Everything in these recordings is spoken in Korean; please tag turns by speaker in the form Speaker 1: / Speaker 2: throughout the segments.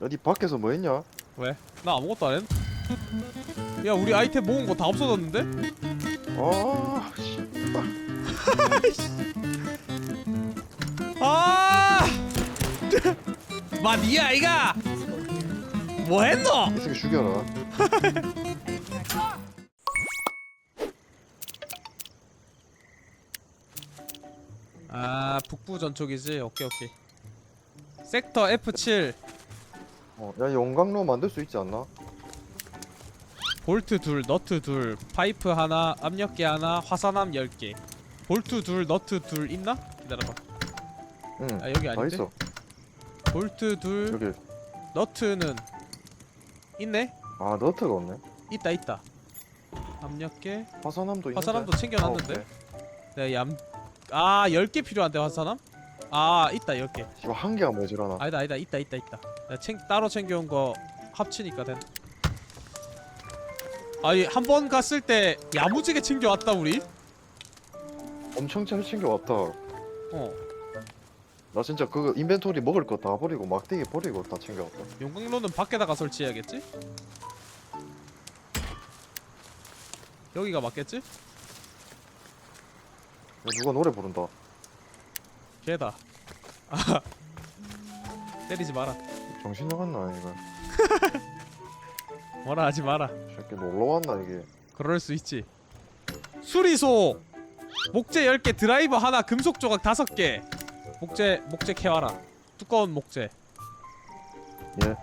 Speaker 1: 어디 밖에서 뭐 했냐?
Speaker 2: 왜? 나 아무것도 안 했. 야 우리 아이템 모은 거 다 없어졌는데?
Speaker 1: 아, 씨.
Speaker 2: 아! 마니야 이가 뭐 했노?
Speaker 1: 이 새끼 죽여라.
Speaker 2: 아 북부 전초기지. 오케이 오케이. 섹터 F7
Speaker 1: 어, 야 용광로 만들 수 있지 않나?
Speaker 2: 볼트 둘, 너트 둘, 파이프 하나, 압력계 하나, 화산암 10개. 볼트 둘, 너트 둘 있나? 기다려봐.
Speaker 1: 응.
Speaker 2: 아 여기
Speaker 1: 다
Speaker 2: 아닌데?
Speaker 1: 있어.
Speaker 2: 볼트 둘,
Speaker 1: 여기.
Speaker 2: 너트는 있네?
Speaker 1: 아 너트가 없네.
Speaker 2: 있다 있다. 압력계,
Speaker 1: 화산암도 있는데.
Speaker 2: 화산암도 챙겨놨는데.
Speaker 1: 아, 오케이.
Speaker 2: 네, 얌. 아, 10개 필요한데 화산암? 아, 있다 10개.
Speaker 1: 이거 한 개가 모자라나?
Speaker 2: 아니다 아니다 있다 있다 있다. 내가 챙 따로 챙겨온 거 합치니까 된. 아니 한 번 갔을 때 야무지게 챙겨왔다 우리.
Speaker 1: 엄청 잘 챙겨왔다.
Speaker 2: 어.
Speaker 1: 나 진짜 그거 인벤토리 먹을 거 다 버리고 막대기 버리고 다 챙겨왔다.
Speaker 2: 용광로는 밖에다가 설치해야겠지? 여기가 맞겠지?
Speaker 1: 야, 누가 노래 부른다.
Speaker 2: 걔다. 아. 때리지 마라.
Speaker 1: 정신 나갔나 이거?
Speaker 2: 뭐라 하지 마라.
Speaker 1: 이 새끼 놀러 왔나 이게?
Speaker 2: 그럴 수 있지. 수리소. 목재 10개, 드라이버 하나, 금속 조각 5개. 목재 목재 캐와라. 두꺼운 목재.
Speaker 1: 예.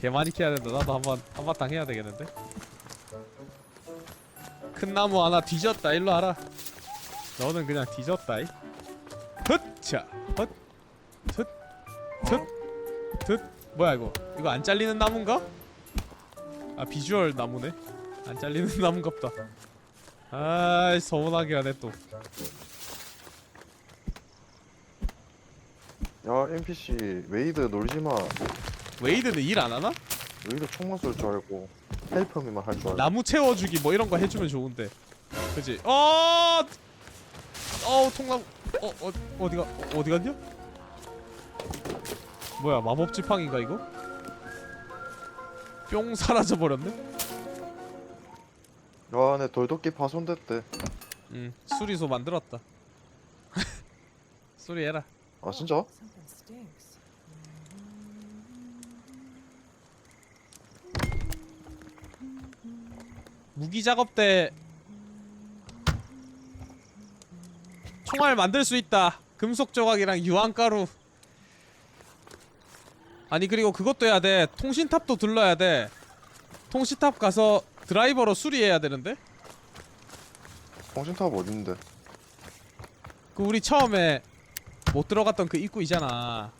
Speaker 2: 개 많이 캐야 된다. 나도 한번 한바탕 해야 되겠는데. 큰 나무 하나 뒤졌다. 일로 와라. 너는 그냥 뒤졌다. 이. 헛차. 헛. 헛. 헛. 헛. 뭐야 이거? 이거 안 잘리는 나무인가? 아 비주얼 나무네. 안 잘리는 나무인갑다. 아이 서운하게 하네 또.
Speaker 1: 야 NPC 웨이드 놀지 마.
Speaker 2: 웨이드는 일 안 하나?
Speaker 1: 웨이드 총만 쏠 줄 알고 헬퍼미만 할 줄 알고.
Speaker 2: 나무 채워주기 뭐 이런 거 해주면 좋은데. 그지? 어. 어 통나무. 어, 어 어디가 어, 어디 갔냐? 뭐야 마법 지팡인가 이거? 뿅 사라져 버렸네.
Speaker 1: 야, 내 돌도끼 파손됐대.
Speaker 2: 음 수리소 만들었다. 수리해라.
Speaker 1: 아 진짜?
Speaker 3: Something stinks.
Speaker 2: 무기 작업 때 총알 만들 수 있다. 금속 조각이랑 유황가루. 아니 그리고 그것도 해야 돼. 통신탑도 들러야 돼. 통신탑 가서 드라이버로 수리해야 되는데.
Speaker 1: 통신탑 어딨는데?
Speaker 2: 그 우리 처음에 못 들어갔던 그 입구 있잖아.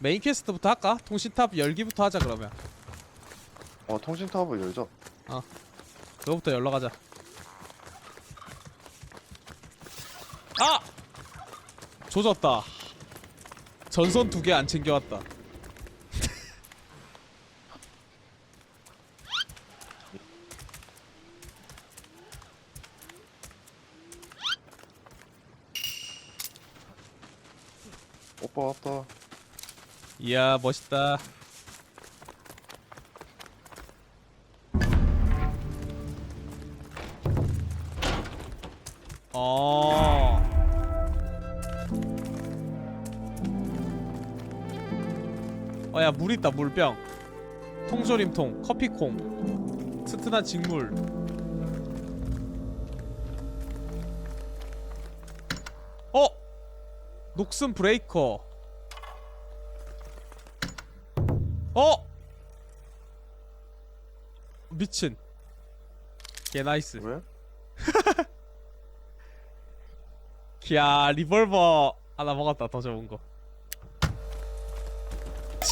Speaker 2: 메인 퀘스트부터 할까? 통신탑 열기부터 하자 그러면.
Speaker 1: 어 통신탑을 열자.
Speaker 2: 그거부터 열러 가자. 아! 조졌다. 전선 두 개 안 챙겨왔다.
Speaker 1: 오빠 왔다.
Speaker 2: 이야 멋있다. 있다 물병. 통조림통, 커피콩, 튼튼한 직물. 어! 녹슨 브레이커. 어! 미친. 개 나이스.
Speaker 1: 왜?
Speaker 2: 야 리볼버 하나 먹었다 더 좋은 거.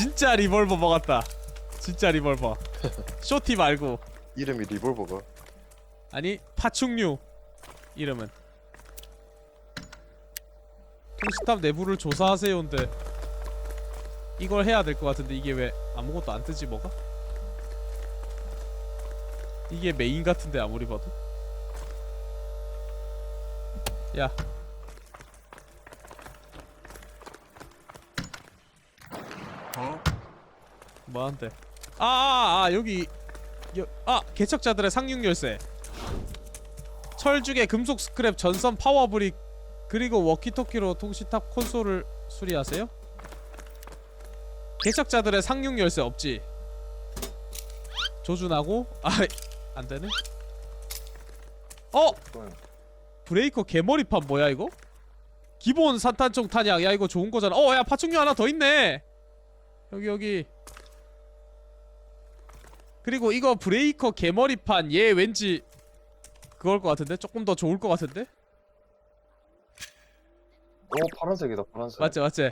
Speaker 2: 진짜 리볼버 먹었다. 진짜 리볼버. 쇼티 말고
Speaker 1: 이름이 리볼버가.
Speaker 2: 아니 파충류 이름은. 통신탑 내부를 조사하세요인데 이걸 해야 될 것 같은데 이게 왜 아무것도 안 뜨지 뭐가? 이게 메인 같은데 아무리 봐도. 야 뭐한테? 아, 아, 아 여기 여, 아 개척자들의 상륙 열쇠. 철쭉의 금속 스크랩 전선 파워 브릭 그리고 워키토키로 통시탑 콘솔을 수리하세요? 개척자들의 상륙 열쇠 없지? 조준하고 아 안되네 어! 브레이커 개머리판 뭐야 이거? 기본 산탄총 탄약 야 이거 좋은 거잖아 어야 파충류 하나 더 있네 여기 여기 그리고 이거 브레이커 개머리판 얘 왠지 그걸 것 같은데? 조금 더 좋을 것 같은데?
Speaker 1: 오 파란색이다 파란색.
Speaker 2: 맞지 맞지?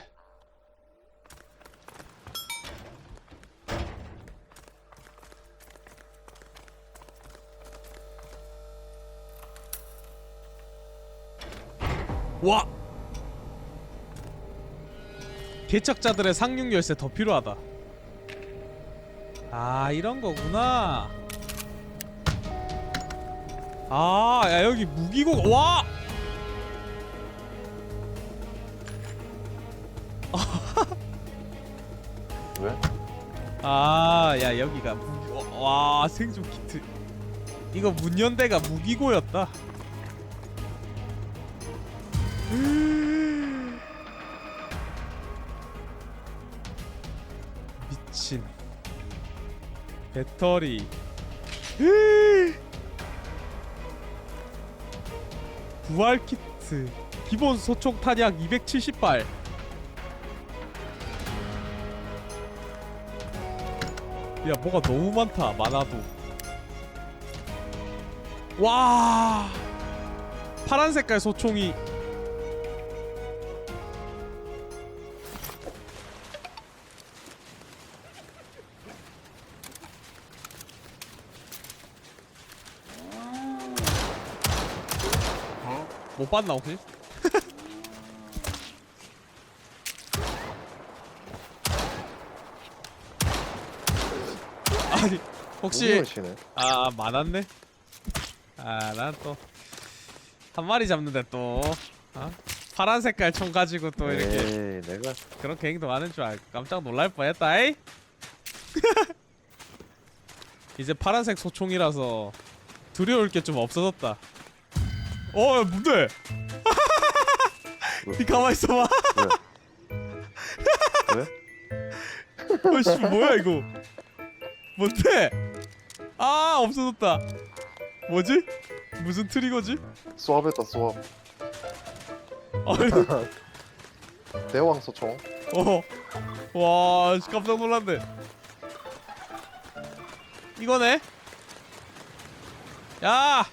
Speaker 2: 와! 개척자들의 상륙 열쇠 더 필요하다. 아 이런 거구나. 아, 야 여기 무기고 와!
Speaker 1: 왜?
Speaker 2: 아, 야 여기가 무기, 와, 와 생존 키트. 이거 문연대가 무기고였다. 배터리. 부활 키트. 기본 소총 탄약 270발. 야 뭐가 너무 많다 많아도 와 파란 색깔 소총이 못 봤나 혹시? 아니 혹시
Speaker 1: 시네
Speaker 2: 아 많았네. 아 난 또 한 마리 잡는데 또 어? 파란 색깔 총 가지고 또 이렇게
Speaker 1: 에이 내가
Speaker 2: 그렇게 행동 하는 줄 알고 깜짝 놀랄 뻔했다. 이 이제 파란색 소총이라서 두려울 게 좀 없어졌다. 어, 야, 뭔데? 니 가만 있어봐.
Speaker 1: 왜?
Speaker 2: 어씨 뭐야 이거? 뭔데? 아 없어졌다. 뭐지? 무슨 트리거지?
Speaker 1: 수압했다 수압.
Speaker 2: 아니,
Speaker 1: 대왕 소총.
Speaker 2: 어. 와, 씨, 깜짝 놀랐네. 이거네? 야!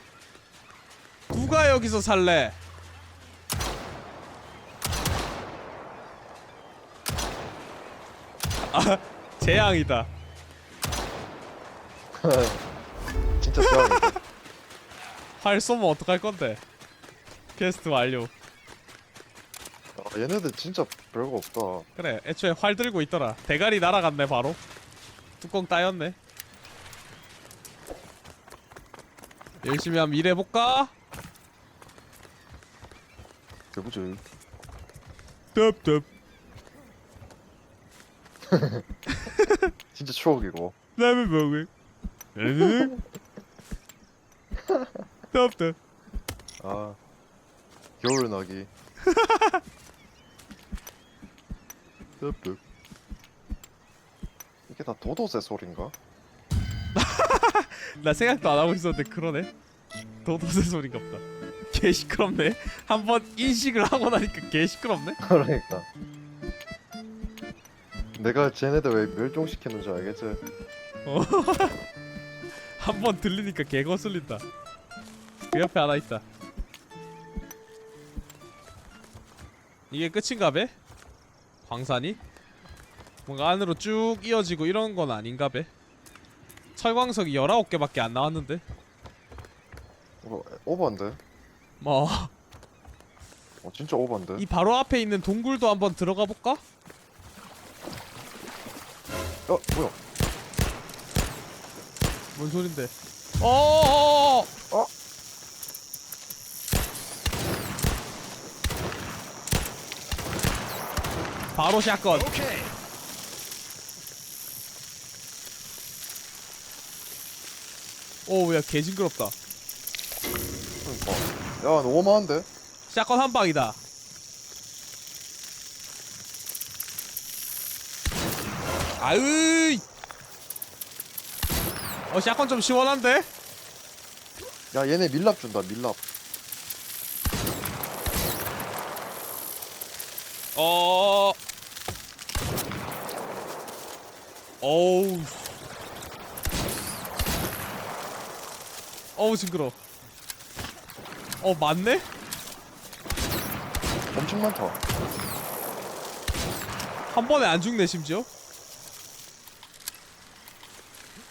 Speaker 2: 누가 여기서 살래? 아, 재앙이다.
Speaker 1: 진짜 대왕이다.
Speaker 2: 활 쏘면 어떡할 건데? 퀘스트 완료.
Speaker 1: 아, 얘네들 진짜 별거 없다.
Speaker 2: 그래, 애초에 활 들고 있더라. 대가리 날아갔네, 바로. 뚜껑 따였네. 열심히 한번 일해볼까?
Speaker 1: 대부지.
Speaker 2: 덥덥.
Speaker 1: 진짜 추억이고.
Speaker 2: 라면 먹을. 으응. 덥덥.
Speaker 1: 아 겨울 나기. 엽엽. 이게 다 도도새 소린가?
Speaker 2: 나 생각도 안 하고 있었는데 그러네. 도도새 소리가 없다. 개 시끄럽네. 한번 인식을 하고 나니까 개 시끄럽네.
Speaker 1: 그러니까. 내가 쟤네들 왜 멸종시키는 줄 알겠지?
Speaker 2: 어. 한번 들리니까 개 거슬린다. 그 옆에 하나 있다. 이게 끝인가 배? 광산이? 뭔가 안으로 쭉 이어지고 이런 건 아닌가 배? 철광석이 19개밖에 안 나왔는데?
Speaker 1: 이거 오버인데?
Speaker 2: 뭐,
Speaker 1: 어, 진짜 오반데.
Speaker 2: 이 바로 앞에 있는 동굴도 한번 들어가 볼까?
Speaker 1: 어 뭐야?
Speaker 2: 뭔 소린데? 어. 어. 어, 어!
Speaker 1: 어?
Speaker 2: 바로 샷건. 오케이. 오우야 개 징그럽다.
Speaker 1: 너무 많은데?
Speaker 2: 샷건 한 방이다 아으이 어 샷건 좀 시원한데?
Speaker 1: 야 얘네 밀랍 준다 밀랍
Speaker 2: 어. 어우. 어우 징그러. 어 맞네?
Speaker 1: 엄청 많다
Speaker 2: 한 번에 안 죽네 심지어.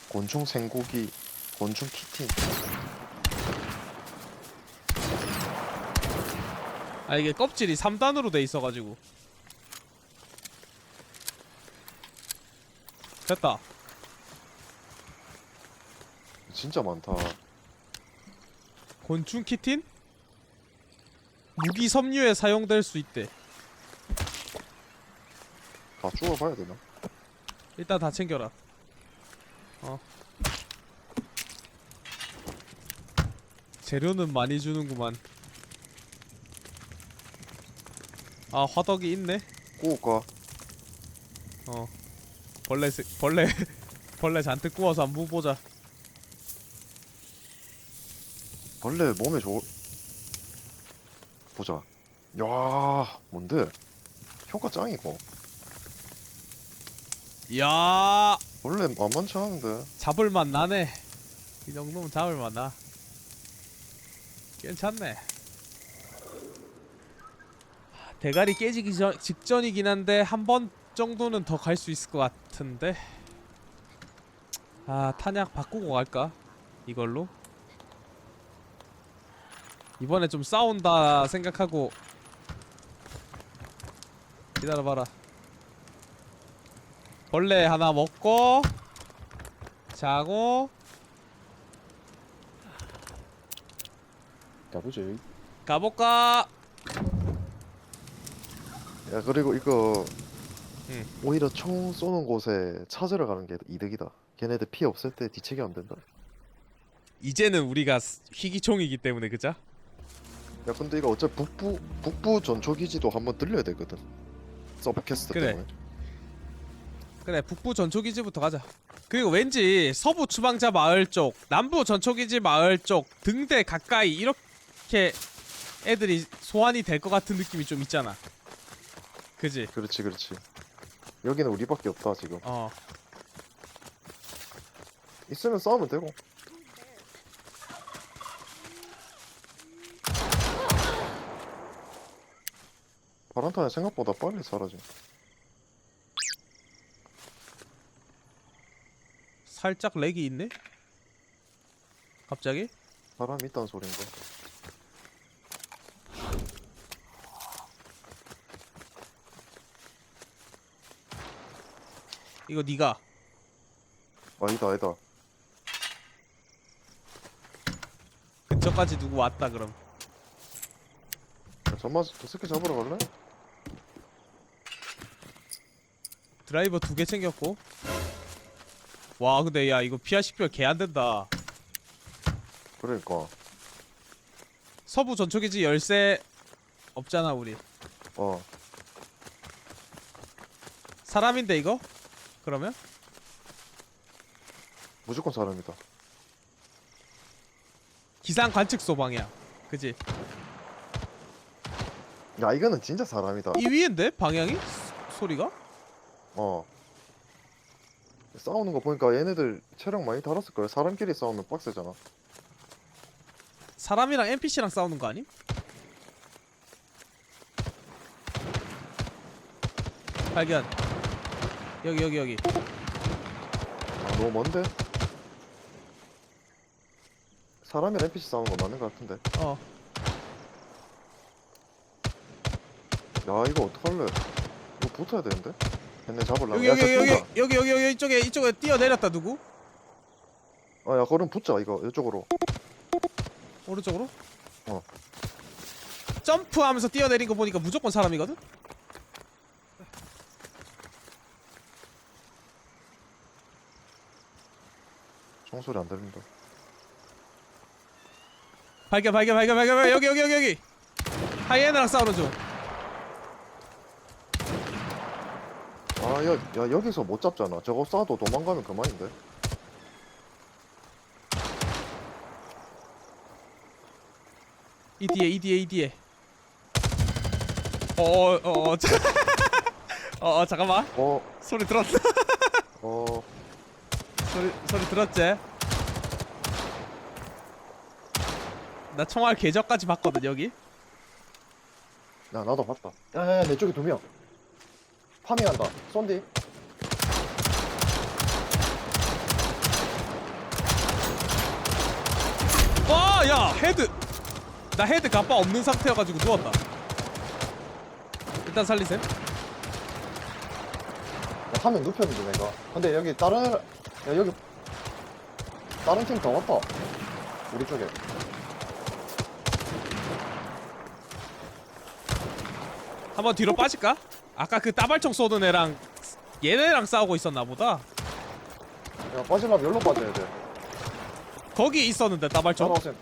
Speaker 1: 곤충 생고기 곤충 키팅
Speaker 2: 아 이게 껍질이 3단으로 돼 있어가지고. 됐다.
Speaker 1: 진짜 많다
Speaker 2: 곤충 키틴? 무기 섬유에 사용될 수 있대.
Speaker 1: 다 죽어봐야 되나?
Speaker 2: 일단 다 챙겨라. 어. 재료는 많이 주는구만. 아 화덕이 있네.
Speaker 1: 꼬울까?
Speaker 2: 어. 벌레 새- 벌레 벌레 잔뜩 구워서 한번 보자.
Speaker 1: 벌레 몸에 좋 보자 야 뭔데? 효과 짱이고
Speaker 2: 야
Speaker 1: 원래 만만치 않은데
Speaker 2: 잡을만 나네. 이 정도면 잡을만 나. 괜찮네. 대가리 깨지기 전, 직전이긴 한데 한 번 정도는 더 갈 수 있을 것 같은데. 아 탄약 바꾸고 갈까? 이걸로? 이번에 좀 싸운다 생각하고 기다려봐라. 벌레 하나 먹고 자고
Speaker 1: 가보지
Speaker 2: 가볼까?
Speaker 1: 야 그리고 이거
Speaker 2: 응.
Speaker 1: 오히려 총 쏘는 곳에 찾으러 가는 게 이득이다 걔네들 피 없을 때 뒤치기 안 된다
Speaker 2: 이제는 우리가 스- 희귀총이기 때문에 그자?
Speaker 1: 야 근데 이거 어차피 북부 북부 전초 기지도 한번 들려야 되거든. 서브캐스트
Speaker 2: 그래.
Speaker 1: 때문에.
Speaker 2: 그래 북부 전초기지부터 가자. 그리고 왠지 서부 추방자 마을 쪽 남부 전초기지 마을 쪽 등대 가까이 이렇게 애들이 소환이 될 것 같은 느낌이 좀 있잖아. 그지?
Speaker 1: 그렇지 그렇지. 여기는 우리밖에 없다 지금.
Speaker 2: 어.
Speaker 1: 있으면 싸우면 되고 바람탄이 생각보다 빨리 사라져
Speaker 2: 살짝 렉이 있네? 갑자기?
Speaker 1: 바람이 있다는 소린가
Speaker 2: 이거 니가
Speaker 1: 아니다 아니다
Speaker 2: 근처까지 누구 왔다 그럼
Speaker 1: 야, 잠만 저 새끼 잡으러 갈래?
Speaker 2: 드라이버 두 개 챙겼고 와 근데 야 이거 피아 식별 개 안된다
Speaker 1: 그러니까
Speaker 2: 서부 전초기지 열쇠 없잖아 우리
Speaker 1: 어
Speaker 2: 사람인데 이거? 그러면?
Speaker 1: 무조건 사람이다
Speaker 2: 기상 관측 소 방향 그지?
Speaker 1: 야 이거는 진짜 사람이다
Speaker 2: 이 위인데 방향이? 소- 소리가?
Speaker 1: 어. 싸우는 거 보니까 얘네들 체력 많이 달았을 거야 사람끼리 싸우면 빡세잖아.
Speaker 2: 사람이랑 NPC랑 싸우는 거 아님? 발견. 여기 여기 여기.
Speaker 1: 아 너무 먼데? 사람이랑 NPC 싸우는 거 맞는 거 같은데.
Speaker 2: 어.
Speaker 1: 야 이거 어떡할래? 이거 붙어야 되는데 걔네 잡으려면
Speaker 2: 여기 여기
Speaker 1: 야,
Speaker 2: 여기
Speaker 1: 야,
Speaker 2: 여기 여기 여기 여기 이쪽에 이쪽에 뛰어 내렸다 누구?
Speaker 1: 아야 그럼 붙자 이거 이쪽으로
Speaker 2: 오른쪽으로?
Speaker 1: 어.
Speaker 2: 점프하면서 뛰어내린 거 보니까 무조건 사람이거든?
Speaker 1: 총소리 안 들린다
Speaker 2: 발견 발견 발견 발견 발견. 여기 여기 여기 여기 하이에나랑 싸우는 중
Speaker 4: 아, 야, 야, 여기서 못 잡잖아. 저거 쏴도 도망가면 그만인데.
Speaker 2: 이 뒤에 이 뒤에 이 뒤에 어어어 어, 어, 자- 어, 어, 잠깐만
Speaker 4: 어,
Speaker 2: 소리 들었어
Speaker 4: 어,
Speaker 2: 소리 소리 들었지 나 총알 궤적까지 봤거든 여기
Speaker 4: 야, 나도 봤다. 야, 야, 야, 내 쪽에 두 명. 파밍한다. 쏜디.
Speaker 2: 와 야 헤드 나 헤드 갑바 없는 상태여가지고 누웠다 일단 살리셈
Speaker 4: 한명 눕혔는데, 내가. 근데 여기 다른, 애- 야, 여기, 다른 팀 더 왔다. 우리 쪽에.
Speaker 2: 한번 뒤로 빠질까? 아까 그 따발총 쏘는 애랑 얘네랑 싸우고 있었나 보다
Speaker 4: 야, 빠지려면 여기로 빠져야 돼.
Speaker 2: 거기 있었는데 따발총
Speaker 4: 따라오세요.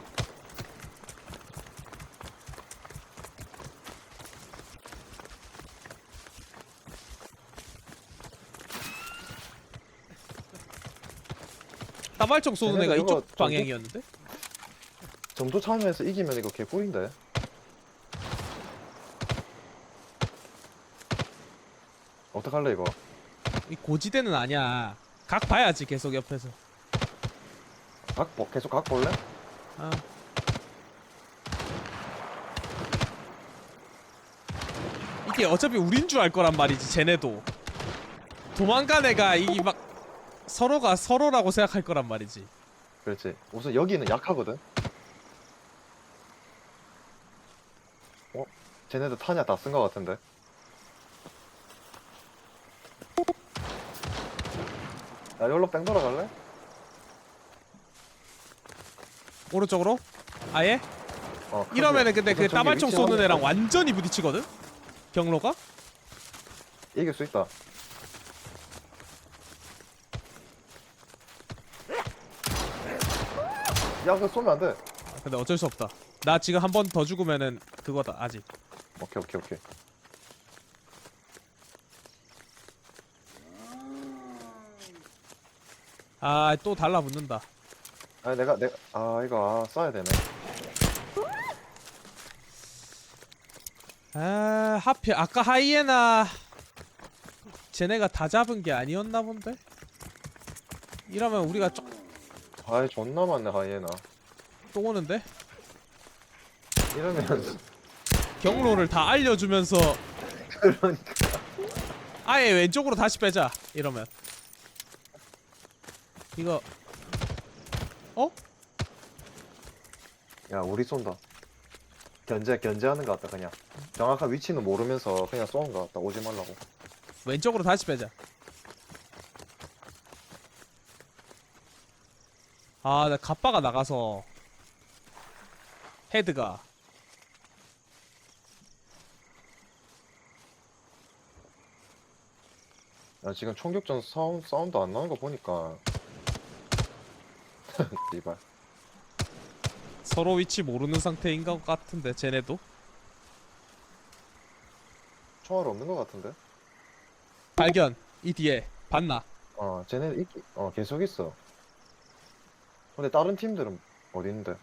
Speaker 2: 따발총 쏘는
Speaker 4: 얘네들
Speaker 2: 애가
Speaker 4: 이거
Speaker 2: 이쪽
Speaker 4: 저기?
Speaker 2: 방향이었는데
Speaker 4: 점도 참여해서 이기면 이거 개꿀인데. 어떡할래, 이거?
Speaker 2: 이 고지대는 아니야 각 봐야지 계속 옆에서
Speaker 4: 각, 보- 계속 각 볼래?
Speaker 2: 아. 이게 어차피 우린 줄 알 거란 말이지 쟤네도 도망간 애가 이막 서로가 서로라고 생각할 거란 말이지
Speaker 4: 그렇지. 우선 여기는 약하거든. 어? 쟤네들 타냐 다쓴 거 같은데. 야, 여기로 뺑 돌아갈래?
Speaker 2: 오른쪽으로 아예
Speaker 4: 어.
Speaker 2: 이러면은 근데 그
Speaker 4: 저기
Speaker 2: 따발총
Speaker 4: 위치
Speaker 2: 쏘는. 애랑 완전히 부딪히거든 경로가
Speaker 4: 이길 수 있다. 야, 그거 쏘면 안 돼.
Speaker 2: 아, 근데 어쩔 수 없다 나 지금 한 번 더 죽으면은 그거다 아직
Speaker 4: 오케이, 오케이, 오케이.
Speaker 2: 아 또 달라붙는다
Speaker 4: 아, 내가, 내가, 아, 이거, 아, 쏴야 되네.
Speaker 2: 아 하필 아까 하이에나 쟤네가 다 잡은 게 아니었나 본데 이러면 우리가 쪽-
Speaker 4: 아이, 존나 많네, 하이에나.
Speaker 2: 또 오는데
Speaker 4: 이러면,
Speaker 2: 경로를 다 알려주면서
Speaker 4: 그러니까.
Speaker 2: 아예 왼쪽으로 다시 빼자 이러면 이거 어?
Speaker 4: 야, 우리 쏜다. 견제, 견제하는 것 같다, 그냥. 정확한 위치는 모르면서 그냥 쏘는 것 같다, 오지 말라고.
Speaker 2: 왼쪽으로 다시 빼자 아 나 갑바가 나가서 헤드가
Speaker 4: 야, 지금 총격전 사운, 사운드 안 나는 거 보니까. 이발.
Speaker 2: 서로 위치 모르는 상태인 것 같은데 쟤네도
Speaker 4: 총알 없는 것 같은데?
Speaker 2: 발견 이 뒤에 봤나
Speaker 4: 어, 쟤네 있, 어, 계속 있어. 근데 다른 팀들은 있는데?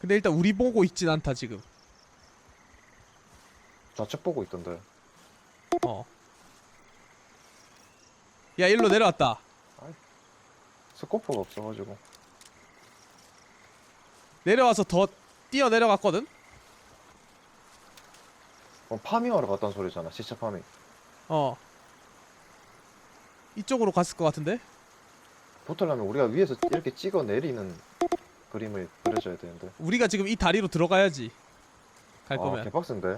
Speaker 2: 근데 일단 우리 보고 있진 않다 지금
Speaker 4: 좌측 보고 있던데.
Speaker 2: 어. 야 일로 내려왔다.
Speaker 4: 스코프가 없어가지고.
Speaker 2: 내려와서 더 뛰어 내려갔거든.
Speaker 4: 어, 파밍하러 갔다는 소리잖아, 시체 파밍.
Speaker 2: 어. 이쪽으로 갔을 것 같은데.
Speaker 4: 붙으려면 우리가 위에서 이렇게 찍어 내리는 그림을 그려줘야 되는데.
Speaker 2: 우리가 지금 이 다리로 들어가야지. 갈
Speaker 4: 아,
Speaker 2: 거면
Speaker 4: 개빡센데?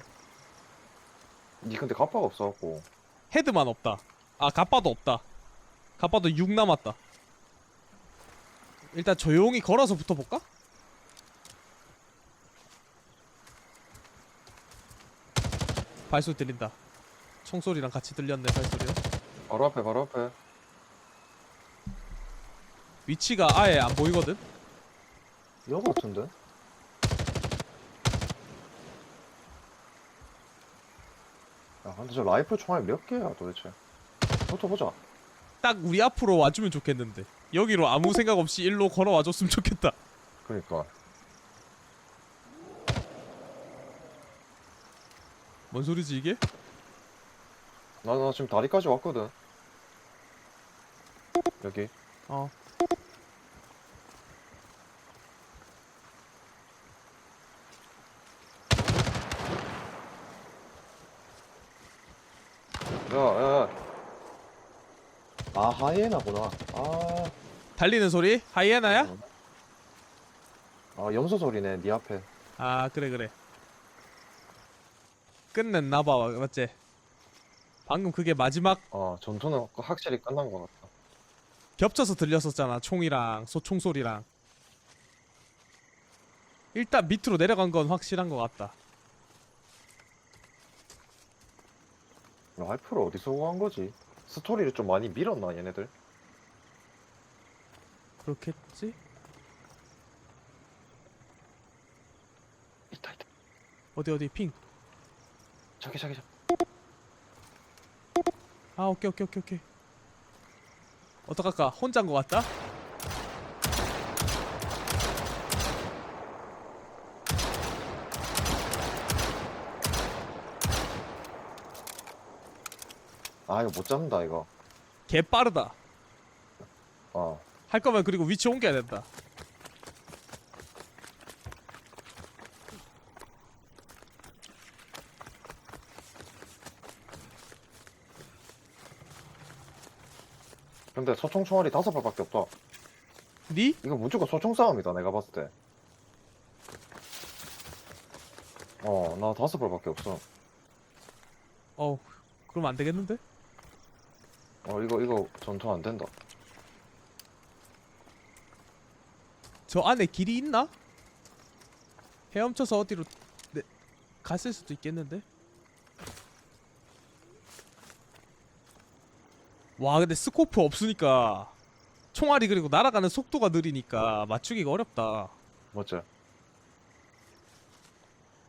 Speaker 4: 니 근데 갑바가 없어갖고.
Speaker 2: 헤드만 없다. 아 갑바도 없다. 갑바도 6 남았다. 일단 조용히 걸어서 붙어볼까? 발소리 들린다. 총소리랑 같이 들렸네 발소리가.
Speaker 4: 바로 앞에, 바로 앞에.
Speaker 2: 위치가 아예 안 보이거든.
Speaker 4: 여 같은데? 야 근데 저 라이플 총알이 몇 개야 도대체 포토 보자
Speaker 2: 딱 우리 앞으로 와주면 좋겠는데 여기로 아무 생각 없이 일로 걸어와 줬으면 좋겠다.
Speaker 4: 그니까.
Speaker 2: 뭔 소리지 이게?
Speaker 4: 나, 나 지금 다리까지 왔거든. 여기.
Speaker 2: 어.
Speaker 4: 야야야 아 하이에나구나 아,
Speaker 2: 달리는 소리? 하이에나야?
Speaker 4: 아 염소 소리네 네 앞에
Speaker 2: 아 그래 그래 끝냈나봐 맞지? 방금 그게 마지막
Speaker 4: 어 전투는 확실히 끝난 것 같다
Speaker 2: 겹쳐서 들렸었잖아 총이랑 소총 소리랑 일단 밑으로 내려간 건 확실한 것 같다
Speaker 4: 라이플을 어디서 구한 거지? 스토리를 좀 많이 밀었나 얘네들?
Speaker 2: 그렇겠지?
Speaker 4: 있다 있다
Speaker 2: 어디 어디 핑
Speaker 4: 저기 저기 저기
Speaker 2: 아 오케이 오케이 오케이 오케이 어떡할까 혼자인 것 같다?
Speaker 4: 아 이거 못 잡는다 이거
Speaker 2: 개 빠르다
Speaker 4: 어
Speaker 2: 할 거면 그리고 위치 옮겨야 된다
Speaker 4: 근데 소총 총알이 다섯 발밖에 없다
Speaker 2: 니?
Speaker 4: 이거 무조건 소총 싸움이다 내가 봤을 때 어, 나 다섯 발밖에 없어.
Speaker 2: 어우 그럼 안 되겠는데?
Speaker 4: 어, 이거, 이거 전투 안 된다.
Speaker 2: 저 안에 길이 있나? 헤엄쳐서 어디로 네, 갔을 수도 있겠는데? 와 근데 스코프 없으니까 총알이 그리고 날아가는 속도가 느리니까 맞추기가 어렵다
Speaker 4: 맞지?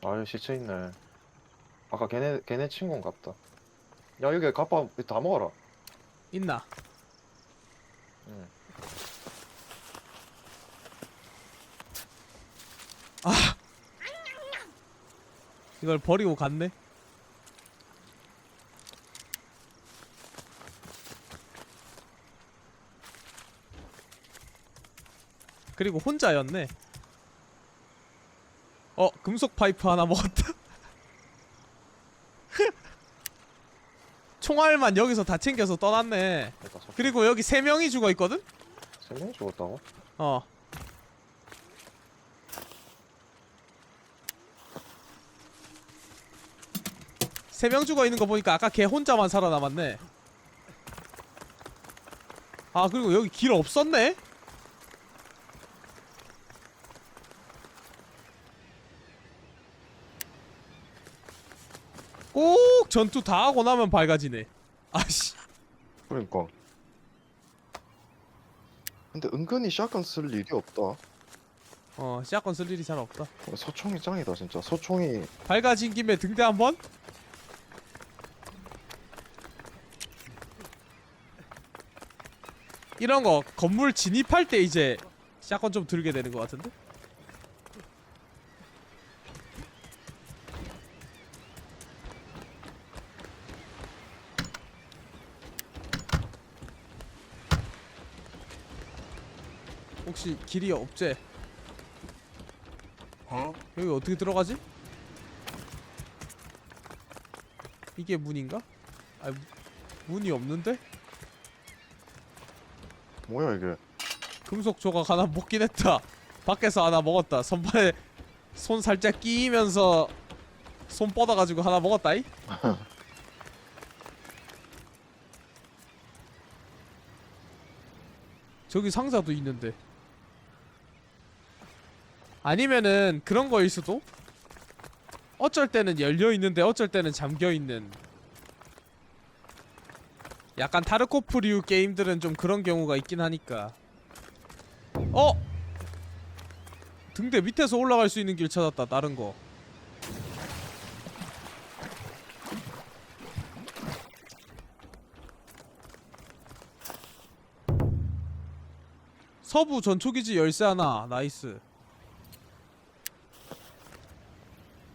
Speaker 4: 아유, 시체 있네. 아까 걔네, 걔네 친구인갑다. 야, 여기 갑바 다 먹어라.
Speaker 2: 있나?
Speaker 4: 응.
Speaker 2: 이걸 버리고 갔네? 그리고 혼자였네. 어, 금속 파이프 하나 먹었다. 총알만 여기서 다 챙겨서 떠났네. 그리고 여기 세 명이 죽어 있거든?
Speaker 4: 세 명이 죽었다고?
Speaker 2: 어. 세 명 죽어 있는 거 보니까 아까 걔 혼자만 살아남았네. 아 그리고 여기 길 없었네? 꼭 전투 다 하고 나면 밝아지네. 아씨.
Speaker 4: 그러니까. 근데 은근히 샷건 쓸 일이 없다.
Speaker 2: 어 시야권 쓸 일이 잘 없다.
Speaker 4: 소총이 짱이다, 진짜. 소총이.
Speaker 2: 밝아진 김에 등대 한 번. 이런 거 건물 진입할 때 이제 샷건 좀 들게 되는 것 같은데? 혹시 길이 없제? 여기 어떻게 들어가지? 이게 문인가? 아 문이 없는데?
Speaker 4: 뭐야, 이게.
Speaker 2: 금속 조각 하나 먹긴 했다. 밖에서 하나 먹었다. 선발에 손 살짝 끼면서 손 뻗어가지고 하나 먹었다이. 저기 상자도 있는데. 아니면은 그런 거일 수도? 어쩔 때는 열려 있는데 어쩔 때는 잠겨 있는. 약간 타르코프류 게임들은 좀 그런 경우가 있긴 하니까. 어? 등대 밑에서 올라갈 수 있는 길 찾았다 다른 거 서부 전초기지 열쇠 하나 나이스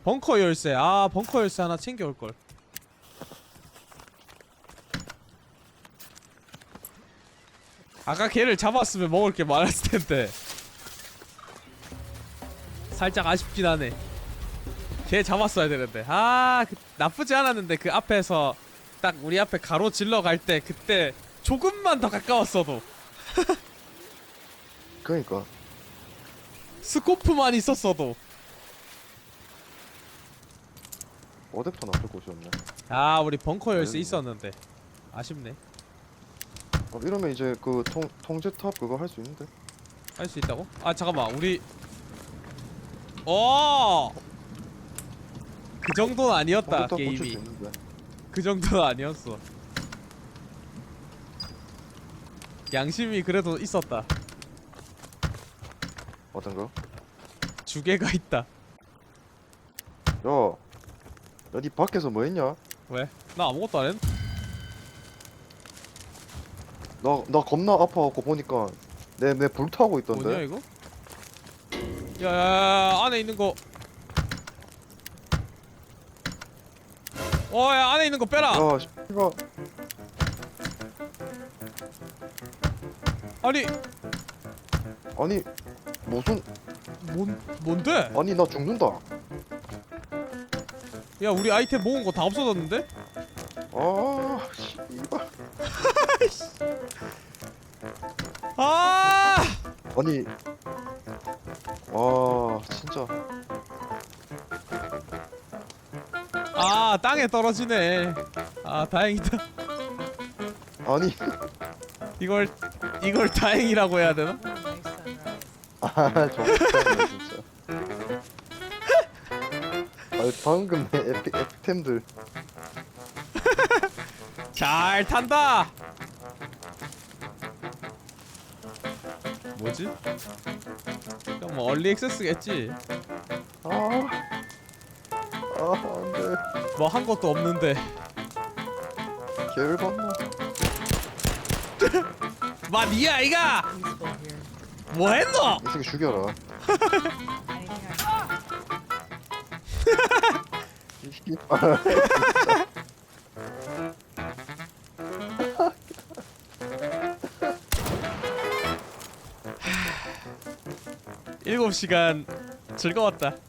Speaker 2: 벙커 열쇠. 아 벙커 열쇠 하나 챙겨올걸. 아까 걔를 잡았으면 먹을 게 많았을 텐데. 살짝 아쉽긴 하네. 걔 잡았어야 되는데. 아 그, 나쁘지 않았는데 그 앞에서 딱 우리 앞에 가로질러 갈 때 그때 조금만 더 가까웠어도.
Speaker 1: 그러니까.
Speaker 2: 스코프만 있었어도
Speaker 1: 어댑터 나쁠 곳이었네.
Speaker 2: 아 우리 벙커 열쇠
Speaker 1: 아이고.
Speaker 2: 있었는데 아쉽네
Speaker 1: 어, 이러면 이제 그 통, 통제탑 그거 할 수 있는데.
Speaker 2: 할 수 있다고? 아 잠깐만 우리 어! 그 정도는 아니었다
Speaker 1: 통제탑 고칠 수
Speaker 2: 게임이
Speaker 1: 있는데.
Speaker 2: 그 정도는 아니었어 양심이 그래도 있었다
Speaker 1: 어떤 거?
Speaker 2: 주개가 있다
Speaker 1: 야, 야, 니 밖에서 뭐 했냐?
Speaker 2: 왜? 나 아무것도 안 했.
Speaker 1: 나, 나 겁나 아파갖고 보니까 내, 내 불타고
Speaker 2: 뭐냐
Speaker 1: 있던데.
Speaker 2: 이거? 야야야 안에 있는 거. 어야 안에 있는 거 빼라.
Speaker 1: 야, 씨가
Speaker 2: 아니
Speaker 1: 아니 무슨
Speaker 2: 뭔 뭔데?
Speaker 1: 아니 나 죽는다.
Speaker 2: 야 우리 아이템 모은 거 다 없어졌는데?
Speaker 1: 아, 씨발.
Speaker 2: 아
Speaker 1: 아니, 와, 진짜.
Speaker 2: 아 땅에 떨어지네. 아 다행이다.
Speaker 1: 아니,
Speaker 2: 이걸 이걸 다행이라고 해야 되나?
Speaker 1: 아, 정말 방금 내 에피, 에피템들.
Speaker 2: 잘 탄다. 뭐지? 그냥 뭐 얼리 액세스겠지.
Speaker 1: 아, 아, 안 돼.
Speaker 2: 뭐 한 것도 없는데.
Speaker 1: 개를 봤나?
Speaker 2: 마 니야 이가 뭐 했노?
Speaker 1: 이 새끼 죽여라. 이 씨발.
Speaker 2: 일곱 시간 즐거웠다.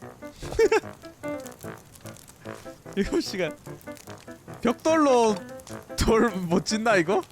Speaker 2: 일곱 시간 벽돌로 돌 못 짓나 이거?